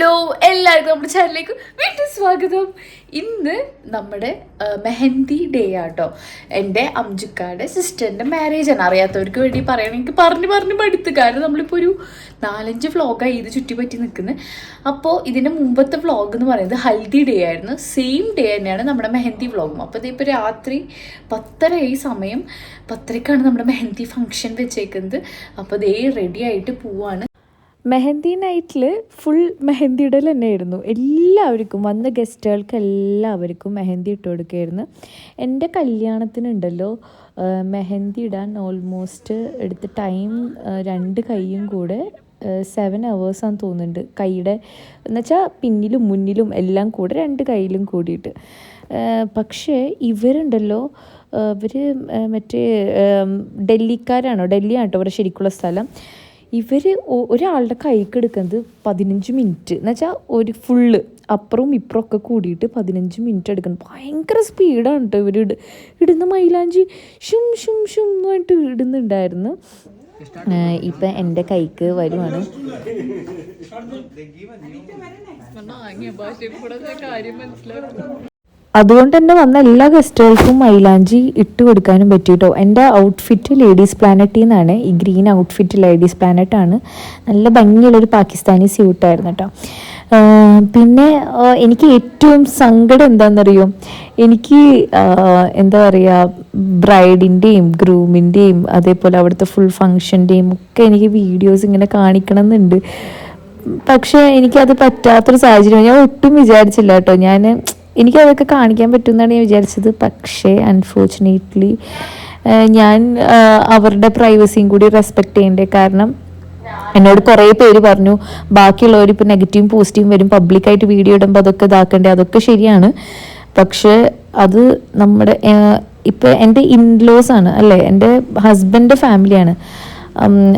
Hello എല്ലാവർക്കും നമ്മുടെ ചാനലിലേക്ക് വീണ്ടും സ്വാഗതം. ഇന്ന് നമ്മുടെ മെഹന്തി ഡേ ആട്ടോ. എന്റെ അംജുക്കാടെ സിസ്റ്ററിന്റെ ആണ്. അറിയാത്തവർക്ക് വേണ്ടി പറയണമെങ്കിൽ പറഞ്ഞ് പറഞ്ഞ് പഠിത്ത്. കാരണം നമ്മളിപ്പോൾ ഒരു നാലഞ്ച് വ്ളോഗായി ഇത് ചുറ്റിപ്പറ്റി നിൽക്കുന്നത് അപ്പോൾ ഇതിന്റെ മുമ്പത്തെ വ്ളോഗ് എന്ന് പറയുന്നത് ഹൽദി ഡേ ആയിരുന്നു. സെയിം ഡേ തന്നെയാണ് നമ്മുടെ മെഹന്തി വ്ളോഗും അപ്പോൾ ഇതിപ്പോൾ രാത്രി പത്തരയായി സമയം പത്തരക്കാണ് നമ്മുടെ മെഹന്തി ഫംഗ്ഷൻ വെച്ചേക്കുന്നത്. അപ്പോൾ ദേ റെഡി ആയിട്ട് പോവാണ്. മെഹന്തി നൈറ്റിൽ ഫുൾ മെഹന്തി ഇടൽ തന്നെയായിരുന്നു. എല്ലാവർക്കും വന്ന ഗസ്റ്റുകൾക്ക് എല്ലാവർക്കും മെഹന്തി ഇട്ട് കൊടുക്കുകയായിരുന്നു. എന്റെ കല്യാണത്തിനുണ്ടല്ലോ മെഹന്തി ഇടാൻ ഓൾമോസ്റ്റ് എടുത്ത ടൈം രണ്ട് കൈയും കൂടെ സെവൻ അവേഴ്സാന്ന് തോന്നുന്നുണ്ട്. കൈയുടെ എന്നുവെച്ചാൽ പിന്നിലും മുന്നിലും എല്ലാം കൂടെ രണ്ട് കൈയിലും കൂടിയിട്ട്. പക്ഷേ ഇവരുണ്ടല്ലോ ഇവർ മറ്റേ ഡൽഹിക്കാരാണോ? ഡൽഹിയാണ് കേട്ടോ അവരുടെ ശരിക്കുള്ള സ്ഥലം. ഇവർ ഒരാളുടെ കൈക്ക് എടുക്കുന്നത് പതിനഞ്ച് മിനിറ്റ് എന്ന് വെച്ചാൽ ഒരു ഫുള്ള് അപ്പുറവും ഇപ്പുറവും ഒക്കെ കൂടിയിട്ട് പതിനഞ്ച് മിനിറ്റ് എടുക്കണം ഭയങ്കര സ്പീഡാണ് കേട്ടോ ഇവർ ഇട ഇടുന്ന മൈലാഞ്ചി ഷും ഷും ഷും എന്ന് പറഞ്ഞിട്ട് ഇടുന്നുണ്ടായിരുന്നു ഇപ്പം എന്റെ കൈക്ക് വരുവാണ് അതുകൊണ്ട് തന്നെ വന്ന എല്ലാ ഗസ്റ്റുകൾക്കും മൈലാഞ്ചി ഇട്ട് കൊടുക്കാനും പറ്റിയിട്ടോ. എന്റെ ഔട്ട്ഫിറ്റ് ലേഡീസ് പ്ലാനറ്റിൽ നിന്നാണ് ഈ ഗ്രീൻ ഔട്ട്ഫിറ്റ് ലേഡീസ് പ്ലാനറ്റാണ് നല്ല ഭംഗിയുള്ളൊരു പാകിസ്ഥാനി സ്യൂട്ടായിരുന്നു കേട്ടോ പിന്നെ എനിക്ക് ഏറ്റവും സങ്കടം എന്താണെന്നറിയോ എനിക്ക് എന്താ പറയുക ബ്രൈഡിന്റെയും ഗ്രൂമിന്റെയും അതേപോലെ അവിടുത്തെ ഫുൾ ഫങ്ഷന്റെയും ഒക്കെ എനിക്ക് വീഡിയോസ് ഇങ്ങനെ കാണിക്കണം എന്നുണ്ട് പക്ഷേ എനിക്കത് പറ്റാത്തൊരു സാഹചര്യം. ഞാൻ ഒട്ടും വിചാരിച്ചില്ല കേട്ടോ ഞാൻ എനിക്കതൊക്കെ കാണിക്കാൻ പറ്റുമെന്നാണ് ഞാൻ വിചാരിച്ചത്. പക്ഷേ അൺഫോർച്ചുനേറ്റ്ലി ഞാൻ അവരുടെ പ്രൈവസിയും കൂടി റെസ്പെക്ട് ചെയ്യണ്ടേ. കാരണം എന്നോട് കുറേ പേര് പറഞ്ഞു ബാക്കിയുള്ളവർ ഇപ്പോൾ നെഗറ്റീവും പോസിറ്റീവും വരും. പബ്ലിക്കായിട്ട് വീഡിയോ ഇടുമ്പോൾ അതൊക്കെ ഇതാക്കണ്ടേ? അതൊക്കെ ശരിയാണ്. പക്ഷേ അത് നമ്മുടെ ഇപ്പോൾ എന്റെ ഇൻലോസ് ആണ് അല്ലേ? എന്റെ ഹസ്ബൻഡ് ഫാമിലിയാണ്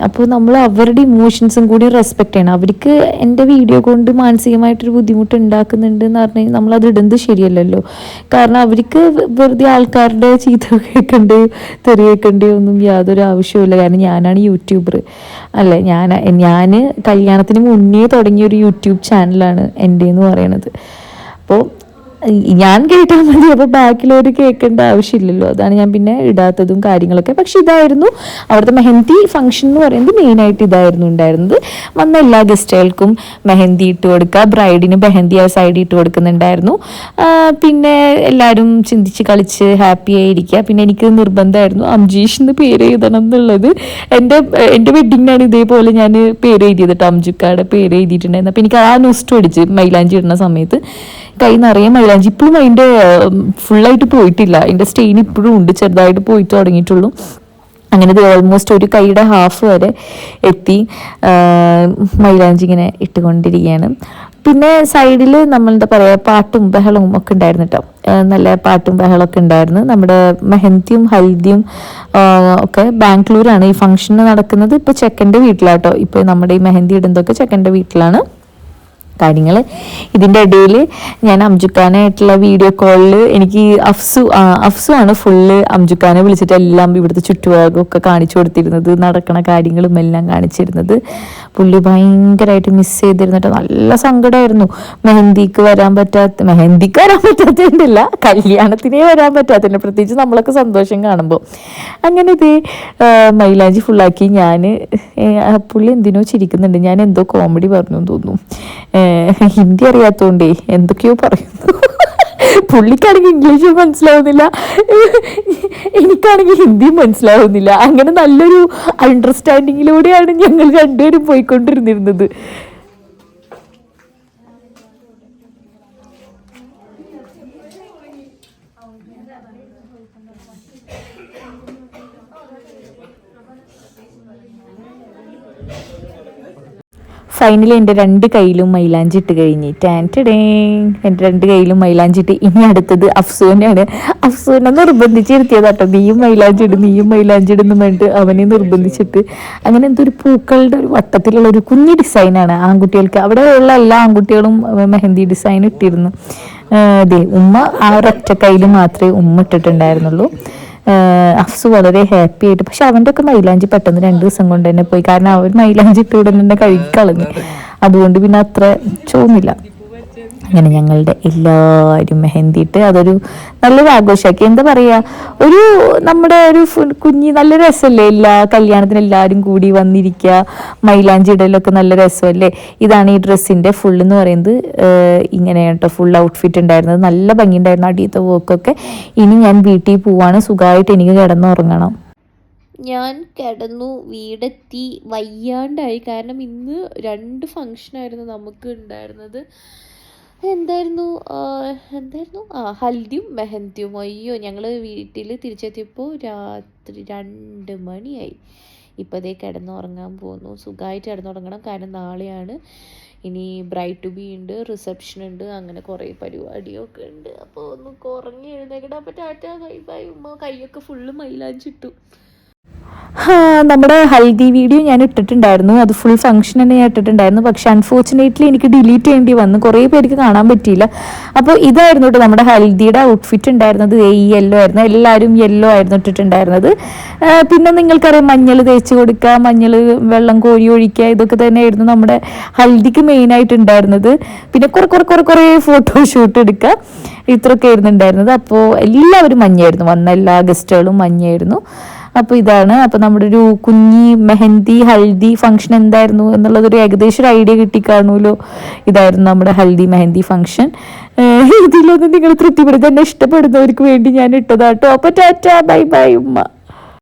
അപ്പോൾ നമ്മൾ അവരുടെ ഇമോഷൻസും കൂടി റെസ്പെക്ട് ചെയ്യണം. അവർക്ക് എന്റെ വീഡിയോ കൊണ്ട് മാനസികമായിട്ടൊരു ബുദ്ധിമുട്ട് ഉണ്ടാക്കുന്നുണ്ട് എന്ന് പറഞ്ഞു കഴിഞ്ഞാൽ നമ്മളത് ഇടുന്നത് ശരിയല്ലല്ലോ. കാരണം അവർക്ക് വെറുതെ ആൾക്കാരുടെ ചീത്ത കേൾക്കണ്ടേ തെറി കേൾക്കണ്ടേ ഒന്നും യാതൊരു ആവശ്യമില്ല കാരണം ഞാനാണ് യൂട്യൂബർ അല്ലേ? ഞാൻ ഞാൻ കല്യാണത്തിന് മുന്നേ തുടങ്ങിയ ഒരു യൂട്യൂബ് ചാനലാണ് എന്റെ എന്ന് പറയണത്. അപ്പോൾ ഞാൻ കേട്ടാൽ മതി അപ്പോൾ ബാക്കിലൊരു കേൾക്കേണ്ട ആവശ്യമില്ലല്ലോ. അതാണ് ഞാൻ പിന്നെ ഇടാത്തതും കാര്യങ്ങളൊക്കെ. പക്ഷെ ഇതായിരുന്നു അവിടുത്തെ മെഹന്തി ഫംഗ്ഷൻ എന്ന് പറയുന്നത് മെയിനായിട്ട് ഇതായിരുന്നു ഉണ്ടായിരുന്നത്. വന്ന എല്ലാ ഗസ്റ്റുകൾക്കും മെഹന്തി ഇട്ട് കൊടുക്കുക ബ്രൈഡിന് മെഹന്തി ആ സൈഡ് ഇട്ട് കൊടുക്കുന്നുണ്ടായിരുന്നു. പിന്നെ എല്ലാവരും ചിന്തിച്ച് കളിച്ച് ഹാപ്പി ആയിരിക്കുക. പിന്നെ എനിക്ക് നിർബന്ധമായിരുന്നു അംജീഷ് എന്ന് പേര് എഴുതണം എന്നുള്ളത്. എന്റെ എന്റെ വെഡിങ്ങിനാണ് ഇതേപോലെ ഞാൻ പേര് എഴുതിയത് കേട്ടോ. അംജുക്കാടെ പേര് എഴുതിയിട്ടുണ്ടായിരുന്നു അപ്പോൾ എനിക്ക് ആ ന്യൂസ്റ്റ് അടിച്ച് മൈലാഞ്ചി ഇടുന്ന സമയത്ത്. കൈ നിറയെ മൈലാഞ്ചി ഇപ്പോഴും അതിന്റെ ഫുള്ളായിട്ട് പോയിട്ടില്ല. അതിന്റെ സ്റ്റെയിൻ ഇപ്പോഴും ഉണ്ട്. ചെറുതായിട്ട് പോയിട്ട് തുടങ്ങിയിട്ടുള്ളൂ. അങ്ങനെ ഓൾമോസ്റ്റ് ഒരു കൈയുടെ ഹാഫ് വരെ എത്തി. മൈലാഞ്ചി ഇങ്ങനെ ഇട്ടുകൊണ്ടിരിക്കുകയാണ്. പിന്നെ സൈഡിൽ നമ്മൾ എന്താ പറയുക പാട്ടും ബഹളവും ഒക്കെ ഉണ്ടായിരുന്നു കേട്ടോ നല്ല പാട്ടും ബഹളമൊക്കെ ഉണ്ടായിരുന്നു. നമ്മുടെ മെഹന്തിയും ഹൽദിയും ഒക്കെ ബാംഗ്ലൂരാണ് ഈ ഫംഗ്ഷൻ നടക്കുന്നത്. ഇപ്പോൾ ചെക്കന്റെ വീട്ടിലാട്ടോ ഇപ്പോൾ നമ്മുടെ ഈ മെഹന്തി ഇടുന്നതൊക്കെ ചെക്കന്റെ വീട്ടിലാണ്. കാര്യങ്ങൾ ഇതിന്റെ ഇടയിൽ ഞാൻ അംജുക്കാനായിട്ടുള്ള വീഡിയോ കോളിൽ എനിക്ക് അഫ്സു അഫ്സു ആണ് ഫുള്ള് അംജുക്കാനെ വിളിച്ചിട്ട് എല്ലാം ഇവിടുത്തെ ചുറ്റുഭാഗമൊക്കെ കാണിച്ചു കൊടുത്തിരുന്നത് നടക്കണ കാര്യങ്ങളും എല്ലാം കാണിച്ചിരുന്നത്. പുള്ളി ഭയങ്കരമായിട്ട് മിസ് ചെയ്തിരുന്നിട്ട് നല്ല സങ്കടമായിരുന്നു മെഹന്തിക്ക് വരാൻ പറ്റാത്ത മെഹന്തിക്ക് വരാൻ പറ്റാത്തതിന്റെല്ല കല്യാണത്തിനേ വരാൻ പറ്റാത്തതിന്റെ പ്രത്യേകിച്ച് നമ്മളൊക്കെ സന്തോഷം കാണുമ്പോൾ. അങ്ങനെ ഇത് മൈലാഞ്ചി ഫുള്ളാക്കി ഞാൻ പുള്ളി എന്തിനോ ചിരിക്കുന്നുണ്ട്. ഞാൻ എന്തോ കോമഡി പറഞ്ഞു തോന്നുന്നു. ഹിന്ദി അറിയാത്തോണ്ടേ എന്തൊക്കെയോ പറയുന്നു. പുള്ളിക്കാണെങ്കിൽ ഇംഗ്ലീഷ് മനസ്സിലാവുന്നില്ല. എനിക്കാണെങ്കിൽ ഹിന്ദി മനസ്സിലാവുന്നില്ല. അങ്ങനെ നല്ലൊരു അണ്ടർസ്റ്റാൻഡിങ്ങിലൂടെയാണ് ഞങ്ങൾ രണ്ടുപേരും പോയിക്കൊണ്ടിരുന്നിരുന്നത്. ഫൈനലി എന്റെ രണ്ട് കയ്യിലും മൈലാഞ്ചി ഇട്ട് കഴിഞ്ഞ്. ടാന്റഡേ എന്റെ രണ്ട് കയ്യിലും മൈലാഞ്ചി ഇട്ട്. ഇനി അടുത്തത് അഫ്സൂനാണ്. അഫ്സൂനെ നിർബന്ധിച്ചിരുത്തിയത് കേട്ടോ നീയും മൈലാഞ്ചി ഇടും നീയും മൈലാഞ്ചി ഇടുന്നു പറഞ്ഞിട്ട് അവനെ നിർബന്ധിച്ചിട്ട്. അങ്ങനെ എന്തൊരു പൂക്കളുടെ ഒരു വട്ടത്തിലുള്ള ഒരു കുഞ്ഞു ഡിസൈനാണ് ആൺകുട്ടികൾക്ക്. അവിടെയുള്ള എല്ലാ ആൺകുട്ടികളും മെഹന്തി ഡിസൈൻ ഇട്ടിരുന്നു. അതെ ഉമ്മ ആ ഒരൊറ്റ കയ്യിൽ മാത്രമേ ഉമ്മ ഇട്ടിട്ടുണ്ടായിരുന്നുള്ളൂ. അഫ്സു വളരെ ഹാപ്പി ആയിട്ട്. പക്ഷെ അവന്റെ ഒക്കെ മൈലാഞ്ചി പെട്ടെന്ന് രണ്ട് ദിവസം കൊണ്ട് തന്നെ പോയി. കാരണം അവൻ മൈലാഞ്ചി ഇട്ട് തന്നെ കഴുകിക്കളഞ്ഞു അതുകൊണ്ട് പിന്നെ അത്ര ചോന്നില്ല അങ്ങനെ ഞങ്ങളുടെ എല്ലാവരും മെഹന്തിയിട്ട് അതൊരു നല്ലൊരു ആഘോഷമാക്കി. എന്താ പറയുക ഒരു നമ്മുടെ ഒരു കുഞ്ഞി നല്ല രസമല്ലേ? എല്ലാ കല്യാണത്തിന് എല്ലാവരും കൂടി വന്നിരിക്കുക മൈലാഞ്ചി ഇടലൊക്കെ നല്ല രസമല്ലേ? ഇതാണ് ഈ ഡ്രസ്സിന്റെ ഫുൾ എന്ന് പറയുന്നത്. ഇങ്ങനെ കേട്ടോ ഫുൾ ഔട്ട്ഫിറ്റ് ഉണ്ടായിരുന്നത്. നല്ല ഭംഗി ഉണ്ടായിരുന്നു അടിയത്തെ വർക്കൊക്കെ ഇനി ഞാൻ വീട്ടിൽ പോവാണ്. സുഖമായിട്ട് എനിക്ക് കിടന്നുറങ്ങണം. ഞാൻ കിടന്നു വീടെത്തി വയ്യാണ്ടായി. കാരണം ഇന്ന് രണ്ട് ഫങ്ഷനായിരുന്നു നമുക്ക് ഉണ്ടായിരുന്നത്. എന്തായിരുന്നു? എന്തായിരുന്നു? ആ ഹൽദിയും മെഹന്തിയും. അയ്യോ ഞങ്ങൾ വീട്ടിൽ തിരിച്ചെത്തിയപ്പോൾ രാത്രി രണ്ട് മണിയായി. ഇപ്പോൾ അതേ കിടന്നുറങ്ങാൻ പോകുന്നു സുഖമായിട്ട് കിടന്നുറങ്ങണം. കാരണം നാളെയാണ്. ഇനി ബ്രൈറ്റ് ടു ബി ഉണ്ട് റിസപ്ഷൻ ഉണ്ട് അങ്ങനെ കുറേ പരിപാടിയൊക്കെ ഉണ്ട്. അപ്പോൾ ഒന്ന് കുറഞ്ഞ് എഴുന്നേക്കിടാൻ അപ്പോൾ ടാറ്റ ബൈ ഉമ്മ കൈയൊക്കെ ഫുള്ള് മൈലാഞ്ചിട്ടു. നമ്മുടെ ഹൽദി വീഡിയോ ഞാൻ ഇട്ടിട്ടുണ്ടായിരുന്നു. അത് ഫുൾ ഫംഗ്ഷൻ തന്നെ ഞാൻ ഇട്ടിട്ടുണ്ടായിരുന്നു. പക്ഷെ അൺഫോർച്ചുനേറ്റ്ലി എനിക്ക് ഡിലീറ്റ് ചെയ്യേണ്ടി വന്നു. കുറേ പേർക്ക് കാണാൻ പറ്റിയില്ല. അപ്പോൾ ഇതായിരുന്നു കേട്ടോ നമ്മുടെ ഹൽദിയുടെ ഔട്ട്ഫിറ്റ് ഉണ്ടായിരുന്നത്. ഈ യെല്ലോ ആയിരുന്നു. എല്ലാവരും യെല്ലോ ആയിരുന്നു ഇട്ടിട്ടുണ്ടായിരുന്നത്. പിന്നെ നിങ്ങൾക്കറിയാം മഞ്ഞൾ തേച്ച് കൊടുക്കുക മഞ്ഞൾ വെള്ളം കോരി ഒഴിക്കുക ഇതൊക്കെ തന്നെയായിരുന്നു നമ്മുടെ ഹൽദിക്ക് മെയിനായിട്ട് ഉണ്ടായിരുന്നത് പിന്നെ കുറെ കുറെ കുറെ കുറേ ഫോട്ടോഷൂട്ട് എടുക്കുക. ഇത്രയൊക്കെ ആയിരുന്നു ഉണ്ടായിരുന്നത്. അപ്പോൾ എല്ലാവരും മഞ്ഞായിരുന്നു വന്ന എല്ലാ ഗസ്റ്റുകളും മഞ്ഞയായിരുന്നു. അപ്പോൾ ഇതാണ്. അപ്പോൾ നമ്മുടെ ഒരു കുഞ്ഞി മെഹന്തി ഹൽദി ഫംഗ്ഷൻ എന്തായിരുന്നു എന്നുള്ളതൊരു ഏകദേശം ഒരു ഐഡിയ കിട്ടിക്കാണുമല്ലോ ഇതായിരുന്നു നമ്മുടെ ഹൽദി മെഹന്തി ഫംഗ്ഷൻ ഇതിലൊന്നും നിങ്ങൾ തൃപ്തിപ്പെടുത്തി തന്നെ ഇഷ്ടപ്പെടുന്നവർക്ക് വേണ്ടി ഞാൻ ഇട്ടതാട്ടോ. അപ്പോൾ ടാറ്റ ബൈ ബൈ ഉമ്മ.